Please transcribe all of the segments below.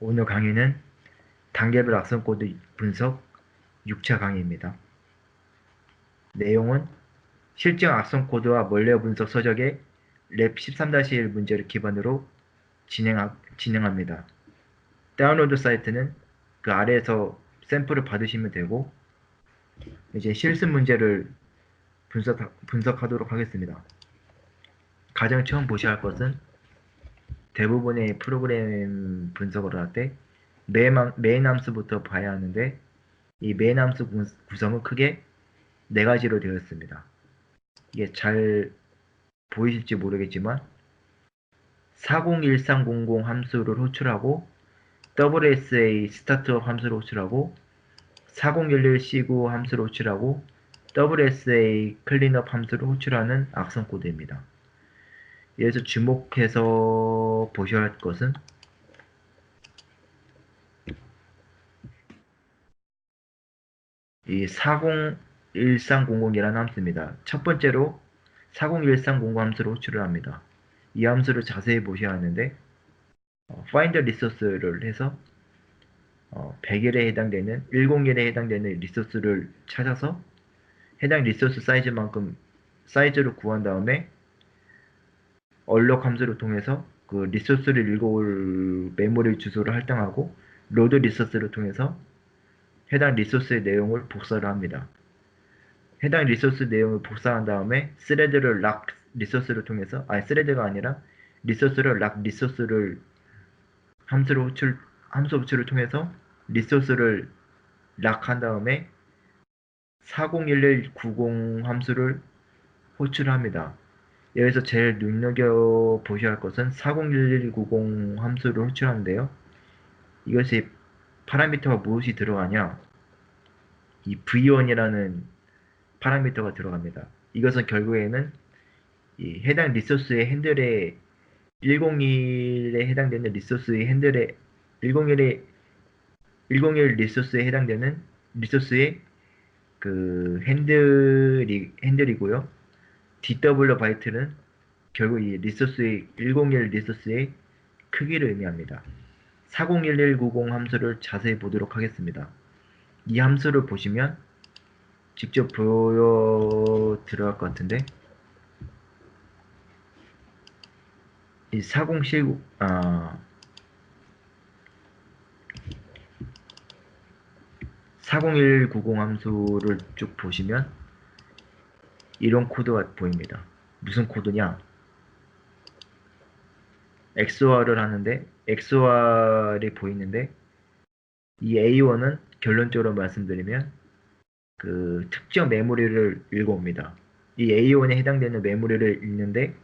오늘 강의는 단계별 악성 코드 분석 6차 강의입니다. 내용은 실증 악성 코드와 멀레어 분석 서적의 랩 13-1 문제를 기반으로 진행하, 진행합니다. 다운로드 사이트는 그 아래에서 샘플을 받으시면 되고 이제 실습 문제를 분석, 분석하도록 하겠습니다. 가장 처음 보셔야 할 것은 대부분의 프로그램 분석을 할 때 메인 함수부터 봐야 하는데 이 메인 함수 구성은 크게 네 가지로 되어 있습니다. 이게 잘 보이실지 모르겠지만 401300 함수를 호출하고 WSA 스타트업 함수를 호출하고 4011C9 함수를 호출하고 WSA 클린업 함수를 호출하는 악성 코드입니다. 여기서 주목해서 보셔야 할 것은 이 401300이라는 함수입니다. 첫 번째로 401300 함수를 호출을 합니다. 이 함수를 자세히 보셔야 하는데 어, find resource를 해서 어, 100일에 해당되는 101에 해당되는 리소스를 찾아서 해당 리소스 사이즈만큼 사이즈를 구한 다음에 얼럭 함수를 통해서 그 리소스를 읽어올 메모리 주소를 할당하고 로드 리소스를 통해서 해당 리소스의 내용을 복사를 합니다. 해당 리소스 내용을 복사한 다음에 스레드를 락 리소스를 통해서 아니 스레드가 아니라 리소스를 락 리소스를 함수를 호출 함수 호출을 통해서 리소스를 락한 다음에 401190 함수를 호출합니다. 여기서 제일 눈여겨 보셔야 할 것은 401190 함수를 호출하는데요. 이것이 파라미터가 무엇이 들어가냐? 이 v1이라는 파라미터가 들어갑니다. 이것은 결국에는 이 해당 리소스의 핸들에 101에 해당되는 리소스의 핸들에 101에 101 리소스에 해당되는 리소스의 그 핸들이 핸들이고요. DW 바이트는 결국 이 리소스의 101 리소스의 크기를 의미합니다. 401190 함수를 자세히 보도록 하겠습니다. 이 함수를 보시면 직접 보여 들어갈 것 같은데 이 4019, 아, 40190 함수를 쭉 보시면 이런 코드가 보입니다. 무슨 코드냐? XOR을 하는데 XOR이 보이는데 이 A1은 결론적으로 말씀드리면 그 특정 메모리를 읽어옵니다. 이 A1에 해당되는 메모리를 읽는데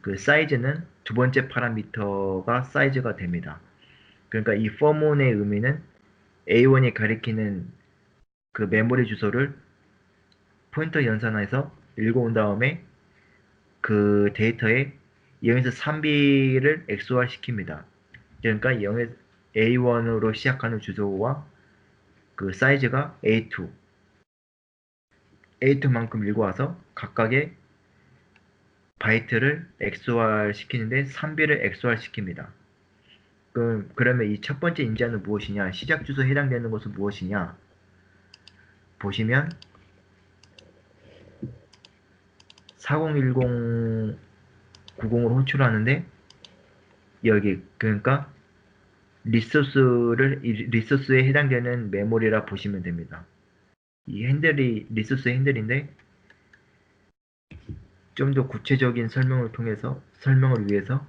그 사이즈는 두 번째 파라미터가 사이즈가 됩니다. 그러니까 이 for문의 의미는 A1이 가리키는 그 메모리 주소를 포인터 연산해서 읽어온 다음에 그 데이터에 0에서 3비를 XOR 시킵니다. 그러니까 0에 A1으로 시작하는 주소와 그 사이즈가 A2 A2만큼 읽어와서 각각의 바이트를 XOR 시키는데 3비를 XOR 시킵니다. 그럼 그러면 이 첫 번째 인자는 무엇이냐? 시작 주소에 해당되는 것은 무엇이냐? 보시면 4010 90을 호출하는데 여기 그러니까 리소스를 리소스에 해당되는 메모리라 보시면 됩니다. 이 핸들이 리소스 핸들인데 좀 더 구체적인 설명을 통해서 설명을 위해서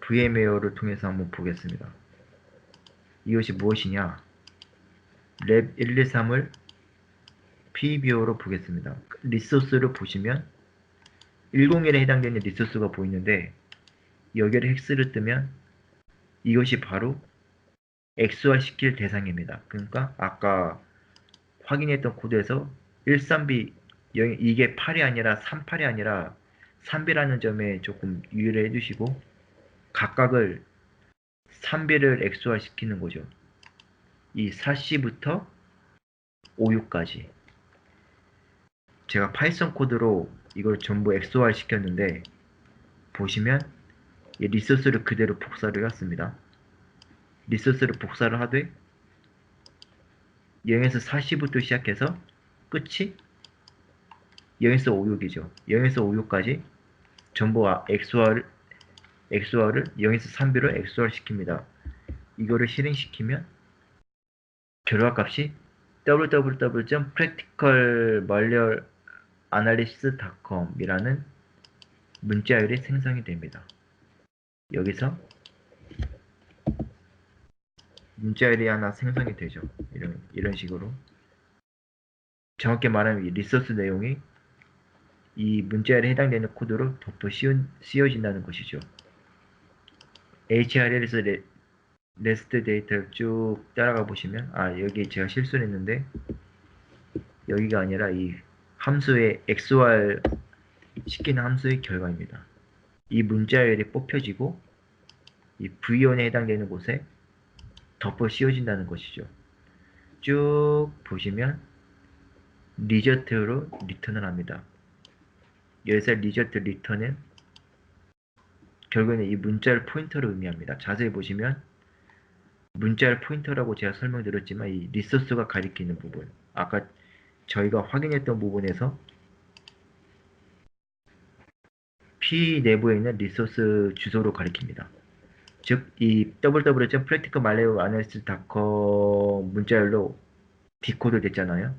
VMware를 통해서 한번 보겠습니다. 이것이 무엇이냐? 랩 123을 PBO로 보겠습니다. 리소스를 보시면 101에 해당되는 리소스가 보이는데 여기를 헥스를 뜨면 이것이 바로 XOR 시킬 대상입니다. 그러니까 아까 확인했던 코드에서 13B 이게 8이 아니라 38이 아니라 3B라는 점에 조금 유의를 해주시고 각각을 3B를 XOR 시키는 거죠. 이 4C부터 56까지 제가 파이썬 코드로 이걸 전부 XOR 시켰는데 보시면 이 리소스를 그대로 복사를 했습니다. 리소스를 복사를 하되 0에서 40부터 시작해서 끝이 0에서 56이죠. 0에서 56까지 전부 아- XOR, XOR을 0에서 3비로 XOR 시킵니다. 이거를 실행시키면 결과 값이 www.practicalmalwareanalysis.com이라는 문자열이 생성이 됩니다. 여기서 문자열이 하나 생성이 되죠. 이런 이런 식으로 정확히 말하면 이 리소스 내용이 이 문자열에 해당되는 코드로 씌운, 씌워진다는 것이죠. HRL에서 레, 레스트 데이터를 쭉 따라가 보시면 아 여기 제가 실수를 했는데 여기가 아니라 이 함수의 XOR 시키는 함수의 결과입니다. 이 문자열이 뽑혀지고 이 V1에 해당되는 곳에 덮어 씌워진다는 것이죠. 쭉 보시면 리저트로 리턴을 합니다. 여기서 리저트 리턴은 결국에는 이 문자열 포인터를 의미합니다. 자세히 보시면 문자열 포인터라고 제가 설명드렸지만 이 리소스가 가리키는 부분 아까 저희가 확인했던 부분에서 P 내부에 있는 리소스 주소로 가리킵니다. 즉, 이 www.practicalmalwareanalysis.com 문자열로 디코드 됐잖아요.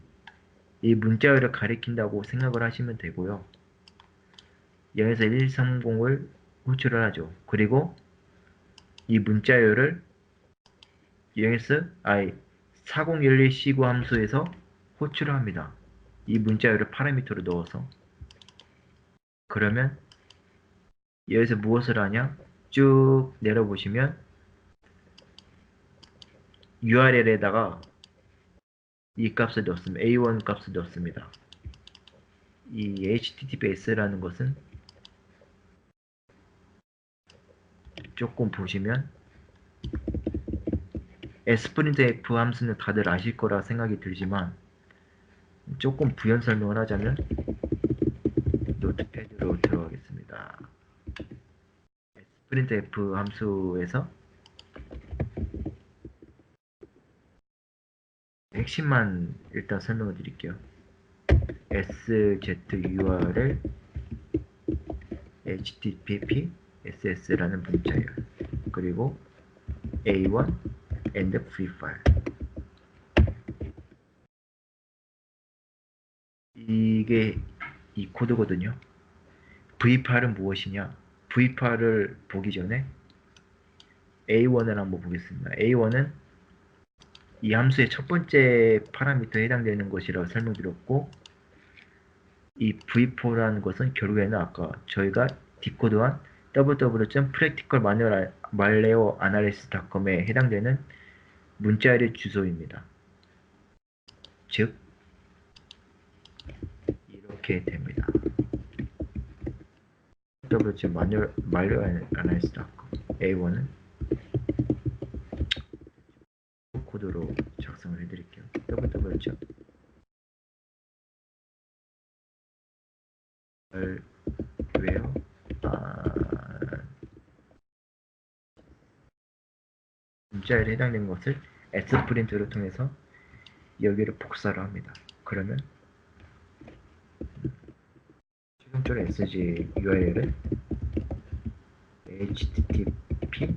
이 문자열을 가리킨다고 생각을 하시면 되고요. 0에서 130을 호출을 하죠. 그리고 이 문자열을 0에서 아이 4011C9 함수에서 호출을 합니다. 이 문자열을 파라미터로 넣어서 그러면 여기서 무엇을 하냐? 쭉 내려보시면 URL에다가 이 값을 넣습니다. A1 값을 넣습니다. 이 HTTPS라는 것은 조금 보시면 sprintf 함수는 다들 아실 거라 생각이 들지만 조금 부연 설명을 하자면 노트패드로 들어가겠습니다. sprintf 함수에서 핵심만 일단 설명을 드릴게요. SZURL HTTP SS라는 문자예요. 그리고 A1 and free file. 이게 이 코드거든요. V8은 무엇이냐? V8을 보기 전에 A1을 한번 보겠습니다. A1은 이 함수의 첫 번째 파라미터에 해당되는 것이라고 설명드렸고 이 V4라는 것은 결국에는 아까 저희가 디코드한 www.practicalmalwareanalysis.com에 해당되는 문자열의 주소입니다. 즉 이렇게 됩니다. www.malwareanalysis.com A1은 코드로 작성을 해드릴게요. www. 웨어 아, 문자열에 해당되는 것을 s프린트를 통해서 여기를 복사를 합니다. 그러면 최종적으로 sg URL을 http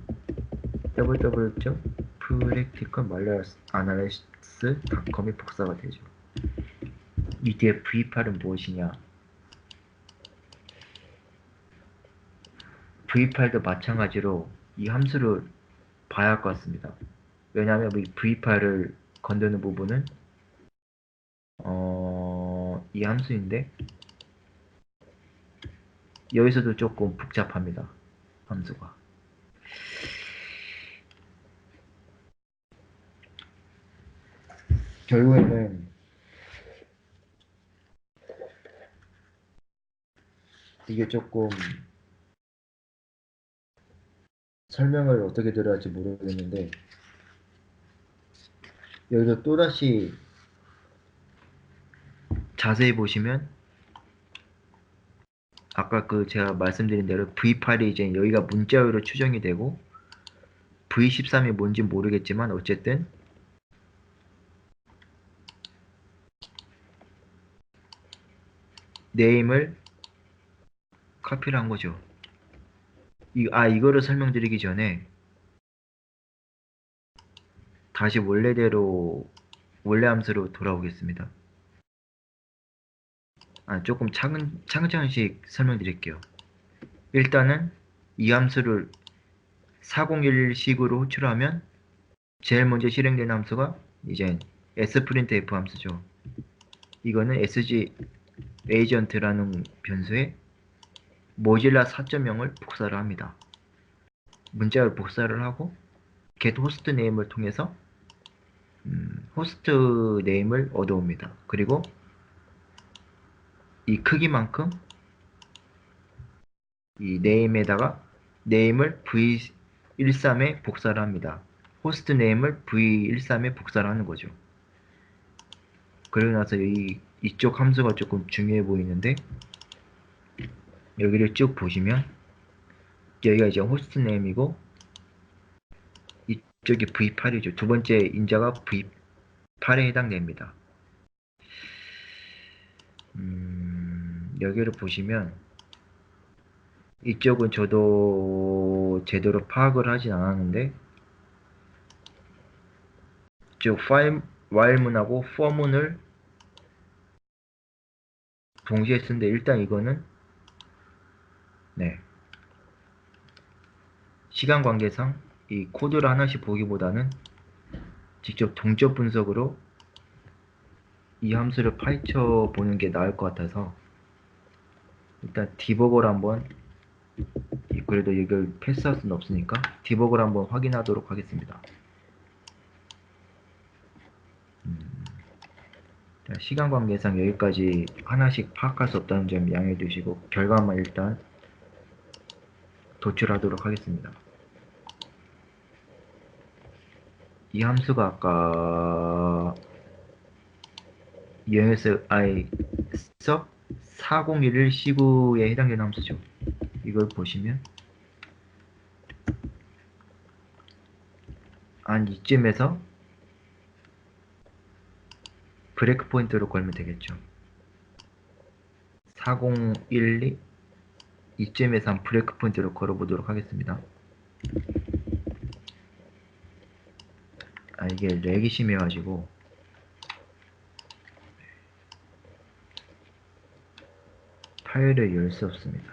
www.practicalmalwareanalysis.com이 복사가 되죠. 이 뒤에 v8은 무엇이냐? v8도 마찬가지로 이 함수를 봐야 할 것 같습니다. 왜냐하면 이 v8을 건드는 부분은 어, 이 함수인데 여기서도 조금 복잡합니다. 함수가. 결국에는 이게 조금 설명을 어떻게 드려야 할지 모르겠는데 여기서 또다시 자세히 보시면 아까 그 제가 말씀드린 대로 V8이 이제 여기가 문자열로 추정이 되고 V13이 뭔지 모르겠지만 어쨌든 네임을 카피를 한 거죠. 이, 아, 이거를 설명드리기 전에 다시 원래대로 원래 함수로 돌아오겠습니다. 아, 조금 차근, 차근차근씩 설명드릴게요. 일단은 이 함수를 401식으로 호출하면 제일 먼저 실행되는 함수가 이제 sprintf 함수죠. 이거는 sg agent라는 변수에 모질라 4.0을 복사를 합니다. 문자를 복사를 하고 get host name을 통해서 음, 호스트 네임을 얻어옵니다. 그리고 이 크기만큼 이 네임에다가 네임을 v13에 복사를 합니다. 호스트 네임을 v13에 복사를 하는 거죠. 그러고 나서 이 이쪽 함수가 조금 중요해 보이는데 여기를 쭉 보시면 여기가 이제 호스트 네임이고 이쪽이 V8이죠. 두 번째 인자가 V8에 해당됩니다. 음, 여기를 보시면 이쪽은 저도 제대로 파악을 하진 않았는데 쭉 파일 while문하고 for문을 동시에 쓰는데 일단 이거는 네 시간 관계상 이 코드를 하나씩 보기보다는 직접 동적 분석으로 이 함수를 파헤쳐 보는 게 나을 것 같아서 일단 디버거를 한번 그래도 이걸 패스할 수는 없으니까 디버거를 한번 확인하도록 하겠습니다. 음, 자, 시간 관계상 여기까지 하나씩 파악할 수 없다는 점 양해해 주시고 결과만 일단 도출하도록 하겠습니다. 이 함수가 아까 EMSI 서401 시구에 해당되는 함수죠. 이걸 보시면 한 이쯤에서 브레이크 포인트로 걸면 되겠죠. 4012 이쯤에서 한 브레이크 포인트로 걸어보도록 하겠습니다. 아 이게 렉이 심해가지고 파일을 열 수 없습니다.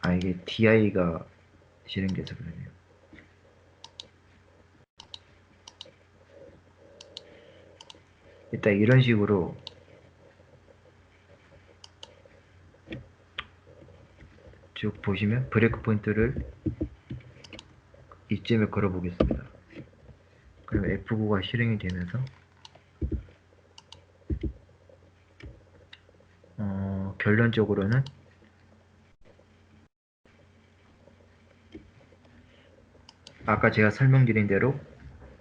아 이게 DI가 실행돼서 그러네요. 일단 이런 식으로 쭉 보시면 브레이크 포인트를 이쯤에 걸어 보겠습니다. 그럼 F9가 실행이 되면서 어, 결론적으로는 아까 제가 설명드린 대로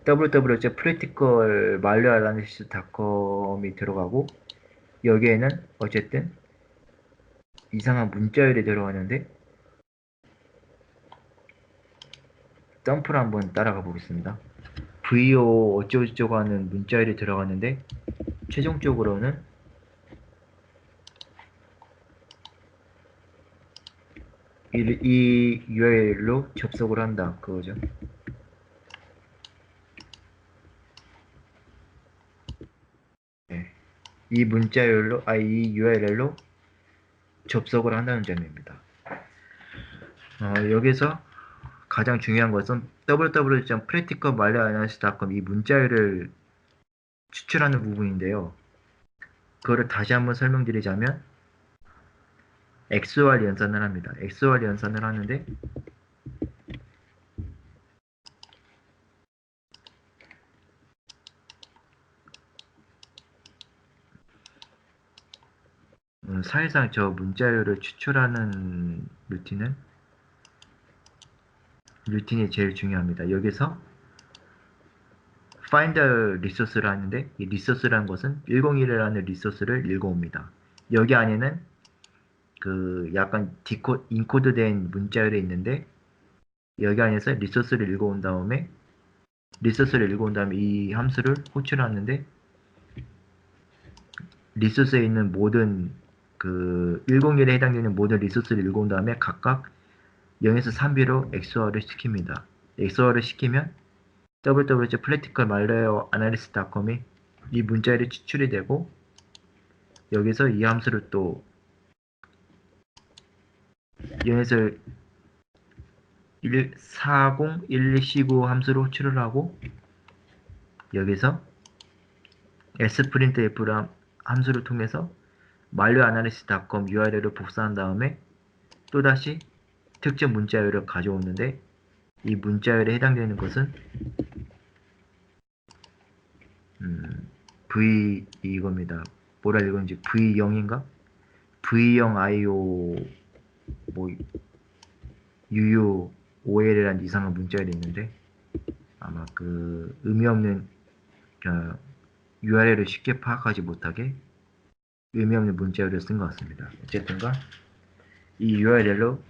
www practical malwareanalysis.com이 들어가고 여기에는 어쨌든 이상한 문자열이 들어가는데 덤프를 한번 따라가 보겠습니다. VO 어쩌고저쩌고 하는 문자열이 들어갔는데 최종적으로는 이, 이 URL로 접속을 한다 그거죠. 네. 이 문자열로 아 이 URL로 접속을 한다는 점입니다. 어, 여기서 가장 중요한 것은 www.practicalmalwareanalysis.com 이 문자열을 추출하는 부분인데요. 그거를 다시 한번 설명드리자면 XOR 연산을 합니다. XOR 연산을 하는데 사실상 저 문자열을 추출하는 루틴은 루틴이 제일 중요합니다. 여기서 find resource를 하는데 이 resource라는 것은 101이라는 리소스를 읽어옵니다. 여기 안에는 그 약간 디코 인코드된 문자열이 있는데 여기 안에서 리소스를 읽어온 다음에 리소스를 읽어온 다음에 이 함수를 호출하는데 리소스에 있는 모든 그 101에 해당되는 모든 리소스를 읽어 온 다음에 각각 0에서 3비로 XOR을 시킵니다. XOR을 시키면 www practical malware analysis.com이 이 문자열이 추출이 되고 여기서 이 함수를 또 0에서 1, 40, 1219 함수로 호출을 하고 여기서 sprintf랑 함수를 통해서 malwareanalysis.com URL을 복사한 다음에 또다시 특정 문자열을 가져오는데 이 문자열에 해당되는 것은 음, V 이겁니다. 뭐라 읽었는지 V0인가? V0 IO 뭐 UU OL이라는 이상한 문자열이 있는데 아마 그 의미 없는 그 URL을 쉽게 파악하지 못하게 의미 없는 문자열을 쓴 것 같습니다. 어쨌든가 이 URL로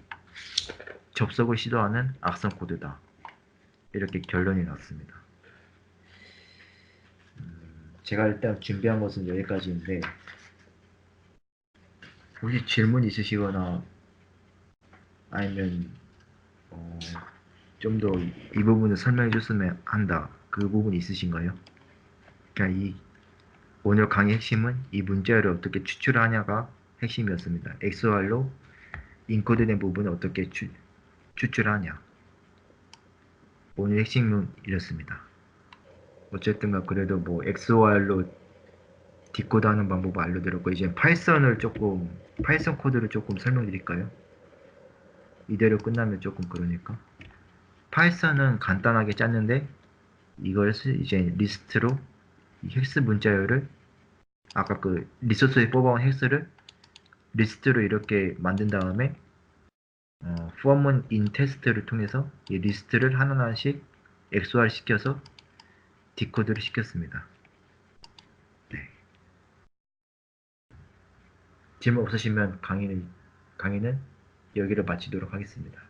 접속을 시도하는 악성 코드다. 이렇게 결론이 났습니다. 음, 제가 일단 준비한 것은 여기까지인데 혹시 질문 있으시거나 아니면 어, 좀 더 이 부분을 설명해 줬으면 한다. 그 부분 있으신가요? 그러니까 이 오늘 강의 핵심은 이 문제를 어떻게 추출하냐가 핵심이었습니다. XOR로 인코드된 부분을 어떻게 추, 추출하냐. 오늘 핵심은 이렇습니다. 어쨌든가 그래도 뭐 XOR로 디코드하는 방법을 알려드렸고 이제 파이썬을 조금 파이썬 코드를 조금 설명드릴까요? 이대로 끝나면 조금 그러니까 파이썬은 간단하게 짰는데 이걸 쓰- 이제 리스트로 이 헥스 문자열을 아까 그 리소스에 뽑아온 헥스를 리스트로 이렇게 만든 다음에 어, form은 in 테스트를 통해서 이 리스트를 하나하나씩 XOR 시켜서 디코드를 시켰습니다. 네. 질문 없으시면 강의는 강의는 여기로 마치도록 하겠습니다.